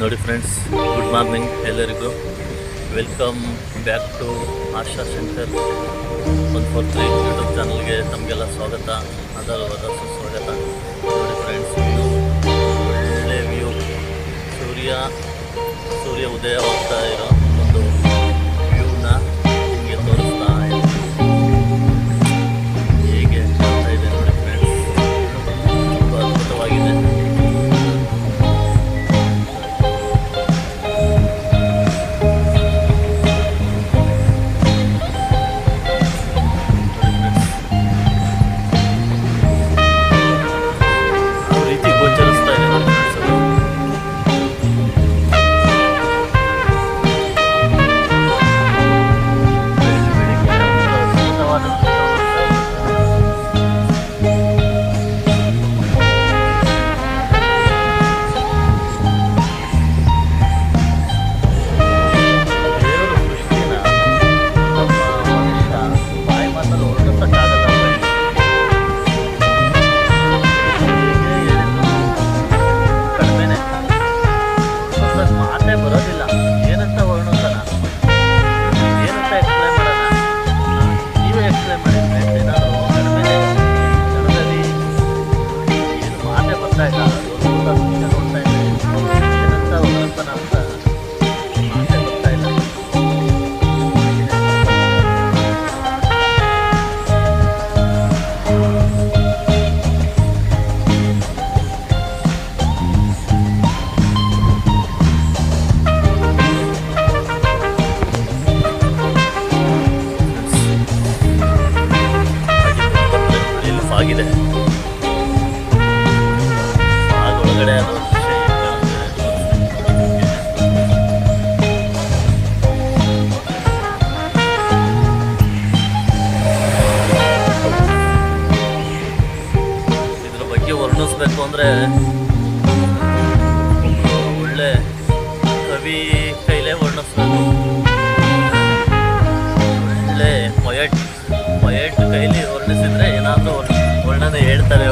ನೋಡಿ friends good morning ಎಲ್ಲರಿಗೂ. Welcome back to Asha centre ಒಂದು ಫೋರ್ ತ್ರೀ ಯೂಟ್ಯೂಬ್ ಚಾನಲ್ಗೆ ನಮಗೆಲ್ಲ ಸ್ವಾಗತ ಅದರವಾದ ಸುಸ್ವಾಗತ ನೋಡಿ ಫ್ರೆಂಡ್ಸ್ ಒಳ್ಳೆ ವ್ಯೂ ಸೂರ್ಯ ಸೂರ್ಯ ಉದಯವಾಗ್ತಾ ಇರೋ Gracias. ಹೇಳಬೇಕು ಅಂದರೆ ಒಳ್ಳೆ ಕವಿ ಕೈಲೇ ವರ್ಣಿಸ್ಬೇಕು ಒಳ್ಳೆ ಪೊಯೆಟ್ ಪೊಯೆಟ್ ಕೈಲಿ ವರ್ಣಿಸಿದ್ರೆ ಏನಾದರೂ ವರ್ಣನೆ ಹೇಳ್ತಾರೆ